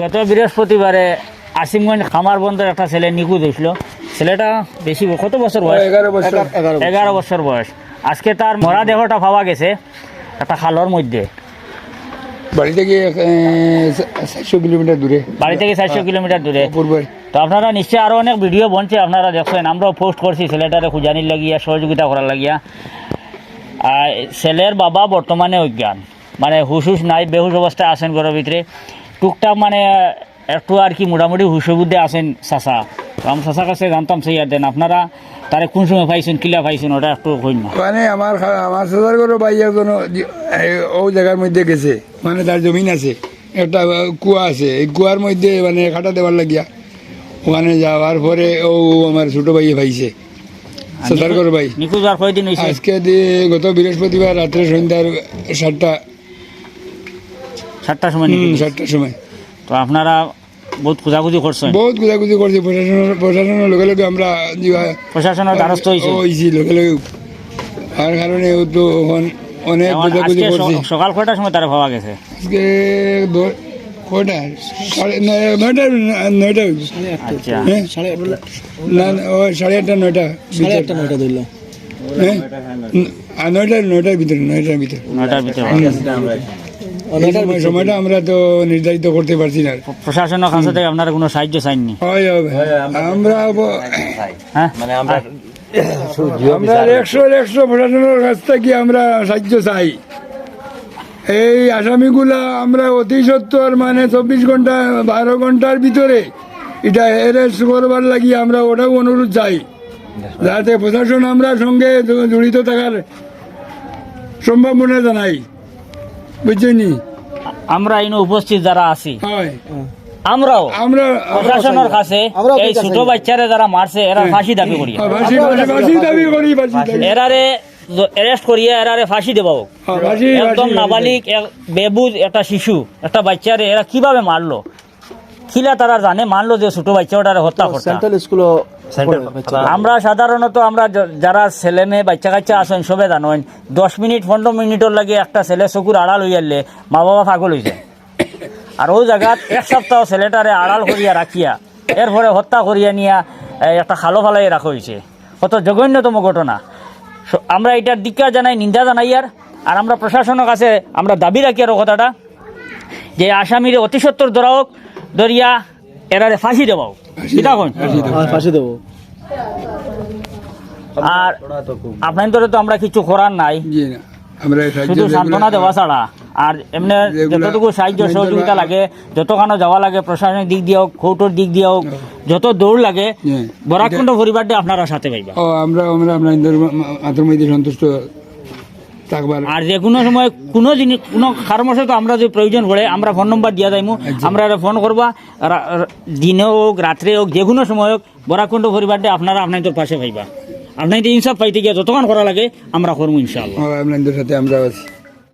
গত বৃহস্পতিবারে আসিমগঞ্জ খামার বন্দর একটা ছেলে নিখোঁজ হয়েছিল। ছেলেটা বেশি কত বছর বয়স? এগারো বছর। এগারো বছর। বয়স। আজকে তার মরা দেহটা পাওয়া গেছে একটা খালর মধ্যে। বাড়ি থেকে চারশো কিলোমিটার দূরে। বাড়ি থেকে চারশো কিলোমিটার দূরে। তো আপনারা নিশ্চয়ই আরও অনেক ভিডিও বনছে আপনারা দেখছেন। আমরাও পোস্ট করছি ছেলেটারে খুঁজানির লাগিয়া সহযোগিতা করার লাগিয়া। আর ছেলের বাবা বর্তমানে অজ্ঞান। মানে হুশ হুশ নাই বেহুশ অবস্থায় আছেন ঘরের ভিতরে। টুকটাক মানে একটু আর কি মোটামুটি হুশ বুদ্ধে আছেন তো আমি চাচার কাছে জানতাম সেই দেন আপনারা তারে কোন সময় পাইছেন কিলা পাইছেন ওটা একটু কইন না। মানে আমার আমার সাদার করে ভাই একজন ও জায়গার মধ্যে গেছে। মানে তার জমিন আছে একটা কুয়া আছে। এই কুয়ার মধ্যে মানে খাটা দেওয়ার লাগিয়া। ওখানে যাওয়ার পরে ও আমার ছোট ভাইয়ে পাইছে। সাদার করে ভাই। আজকে দিয়ে গত বৃহস্পতিবার রাত্রে সন্ধ্যার সাতটা সাতটার সময় হুম, সাতটার সময়। তো আপনারা বহুত খোঁজাখুঁজি করছেন? বহুত গুজাগুজি করছি প্রশাসনের প্রশাসনের লগে লগে আমরা প্রশাসনের দ্বারস্থ হয়েছে। হয়েছি লগে লগে। আর কারণে ও তো অনেক গুজাগুজি আজকে করছি। স- সকাল কয়টার সময় তারা পাওয়া গেছে? আজকে দ- সাড়ে নয়- নয়টা নয়টা হয়েছে। আচ্ছা। হ্যাঁ? না না, ও সাড়ে আটটা নয়টা ভিতরে। হ্যাঁ? আর নয়টা নয়টার ভিতরে নয়টার ভিতরে। নয়টার ভিতরে। সময়টা আমরা তো নির্ধারিত করতে পারছি না প্রশাসনের কাছে থেকে আপনারা কোনো সাহায্য চাইননি? হয় হবে। আমরা হ্যাঁ? মানে আমরা আমরা একশো একশো প্রশাসনের কাছ থেকে আমরা সাহায্য চাই। এই আসামিগুলা আমরা অতি সত্তর মানে চব্বিশ ঘণ্টা বারো ঘণ্টার ভিতরে এটা অ্যারেস্ট করবার লাগি আমরা ওটাও অনুরোধ চাই। যাতে প্রশাসন আমরা সঙ্গে জড়িত থাকার সম্ভাবনা জানাই। বুঝছেন আমরা এনে উপস্থিত যারা আছি। আমরাও আমরা প্রশাসনের কাছে এই ছোট বাচ্চারে যারা মারছে এরা ফাঁসি দাবি করি। ফাঁসি দাবি করি এরারে অ্যারেস্ট করিয়া এরারে ফাঁসি দেবা। হ্যাঁ, একদম নাবালিক বেবুজ একটা শিশু একটা বাচ্চারে এরা কীভাবে মারলো? খিলা তারা জানে মানলো যে ছোট বাচ্চা ওটারে হত্যা করতে। সেন্ট্রাল স্কুলও আমরা সাধারণত আমরা যারা ছেলে মেয়ে বাচ্চা কাচ্চা আসেন সবে জানেন দশ মিনিট পনেরো মিনিটর লাগে একটা ছেলে চকুর আড়াল হয়ে গেলে মা বাবা পাগল হয়েছে আর ওই জায়গাত এক সপ্তাহ ছেলেটারে আড়াল করিয়া রাখিয়া এরপরে হত্যা করিয়া নিয়া একটা খালো ফালাই রাখা হয়েছে কত জঘন্যতম ঘটনা। আমরা এটার দিকা জানাই নিন্দা জানাই আর আর আমরা প্রশাসনের কাছে আমরা দাবি রাখি আর কথাটা যে আসামিরে অতি সত্তর ধরা হোক ধরিয়া এরারে ফাঁসি দেওয়া হোক কিতা ফাঁসি দেবো। আর আপনাদের তো আমরা কিছু করার নাই। আমরা শুধু সান্ত্বনা দেওয়া ছাড়া। আর এমনি যতটুকু সাহায্য সহযোগিতা লাগে যতখানো যাওয়া লাগে প্রশাসনিক দিক দিয়ে হোক কৌটোর দিক দিয়ে হোক যত দৌড় লাগে হ্যাঁ। বরাকুণ্ড পরিবারটা আপনারা সাথে পাইবা। ও আমরা আমরা আপনাদের আত্মমধ্যে সন্তুষ্ট আর যে কোনো সময় কোনো জিনিস কোনো কারণবশত তো আমরা যে প্রয়োজন হলে আমরা ফোন নম্বর দিয়া যাইমু আমরা ফোন করবা দিনে হোক রাত্রে হোক যে কোনো সময় হোক বরাকুণ্ড পরিবারটা আপনারা আপনাদের পাশে পাইবা আপনাদের ইনসাফ পাইতে গিয়ে যতক্ষণ করা লাগে আমরা করব ইনশাল্লাহ আপনাদের সাথে আমরা আছি